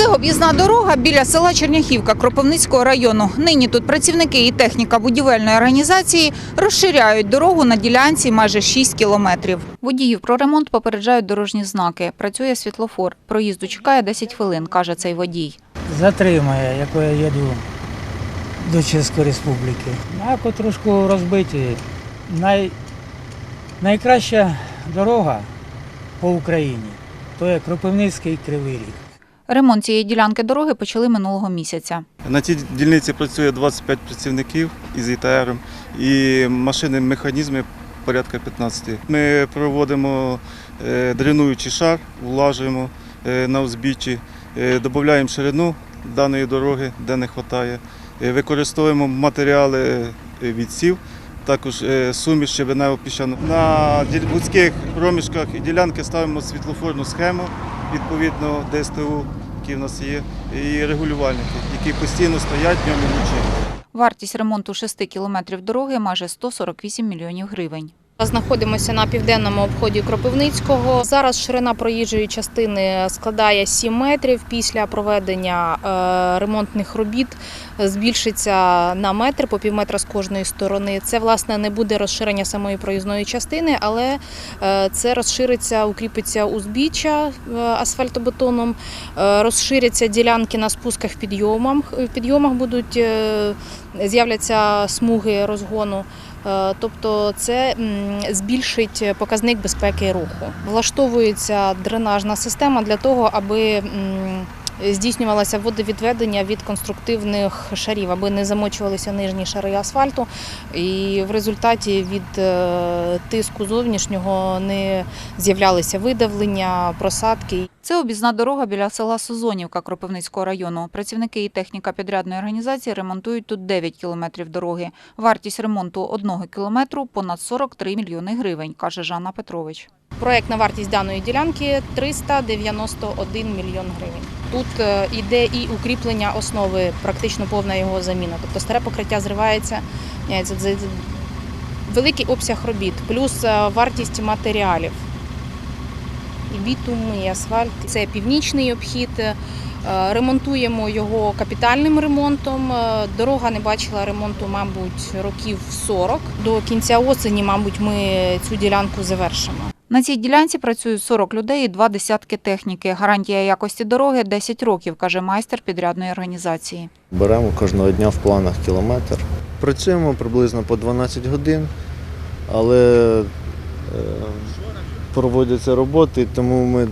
Це об'їзна дорога біля села Черняхівка Кропивницького району. Нині тут працівники і техніка будівельної організації розширяють дорогу на ділянці майже 6 кілометрів. Водіїв про ремонт попереджають дорожні знаки. Працює світлофор. Проїзду чекає 10 хвилин, каже цей водій. затримає, яко я їду до Чеської Республіки. Мако трошки розбиті. Най... Найкраща дорога по Україні то є Кропивницький Кривий Ріг. Ремонт цієї ділянки дороги почали минулого місяця. На цій дільниці працює 25 працівників із ІТР і машини, механізми порядка 15. Ми проводимо е, дренуючий шар, влажуємо е, на узбіччі, е, додаємо ширину даної дороги, де не вистачає. Використовуємо матеріали від також суміш щебенево піщану. На вузьких проміжках і ділянки ставимо світлофорну схему відповідно ДСТУ, які в нас є, і регулювальники, які постійно стоять днем і вночі. Вартість ремонту 6 кілометрів дороги майже 148 мільйонів гривень. Знаходимося на південному обході Кропивницького. Зараз ширина проїжджої частини складає 7 метрів. Після проведення е, ремонтних робіт збільшиться на метр по пів метра з кожної сторони. Це власне не буде розширення самої проїзної частини, але е, це розшириться, укріпиться узбіччя е, асфальтобетоном, розширяться ділянки на спусках підйомах. В підйомах будуть з'являться смуги розгону. Е, Тобто це збільшить показник безпеки руху. Влаштовується дренажна система для того, аби здійснювалося водовідведення від конструктивних шарів, аби не замочувалися нижні шари асфальту, і в результаті від е, тиску зовнішнього не з'являлися видавлення, просадки. Це об'їзна дорога біля села Созонівка Кропивницького району. Працівники і техніка підрядної організації ремонтують тут 9 кілометрів дороги. Вартість ремонту одного кілометру – понад 43 мільйони гривень, каже Жанна Петрович. Проектна вартість даної ділянки 391 мільйон гривень. Тут е, іде і укріплення основи, практично повна його заміна. Тобто старе покриття зривається, великий обсяг робіт, плюс е, вартість матеріалів. І бітум, і асфальт. Це північний обхід. Е, Ремонтуємо його капітальним ремонтом. Е, Дорога не бачила ремонту, мабуть, років 40. До кінця осені, мабуть, ми цю ділянку завершимо. На цій ділянці працюють 40 людей і два десятки техніки. Гарантія якості дороги – 10 років, каже майстер підрядної організації. Беремо кожного дня в планах кілометр. Працюємо приблизно по 12 годин, але проводяться роботи, тому ми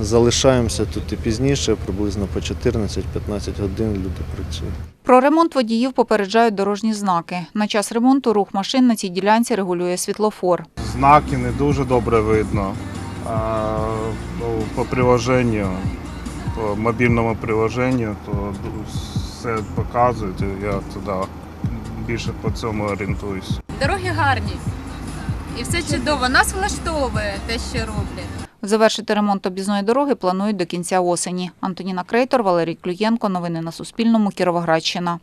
залишаємося тут і пізніше, приблизно по 14-15 годин люди працюють. Про ремонт водіїв попереджають дорожні знаки. На час ремонту рух машин на цій ділянці регулює світлофор. знаки не дуже добре видно. А, ну, по приложенню, по мобільному приложенню, то все показують. Я туди більше по цьому орієнтуюсь. Дороги гарні. І все чудово. Нас влаштовує те, що роблять. Завершити ремонт об'їзної дороги планують до кінця осені. Антоніна Крейтор, Валерій Клюєнко. Новини на Суспільному. Кіровоградщина.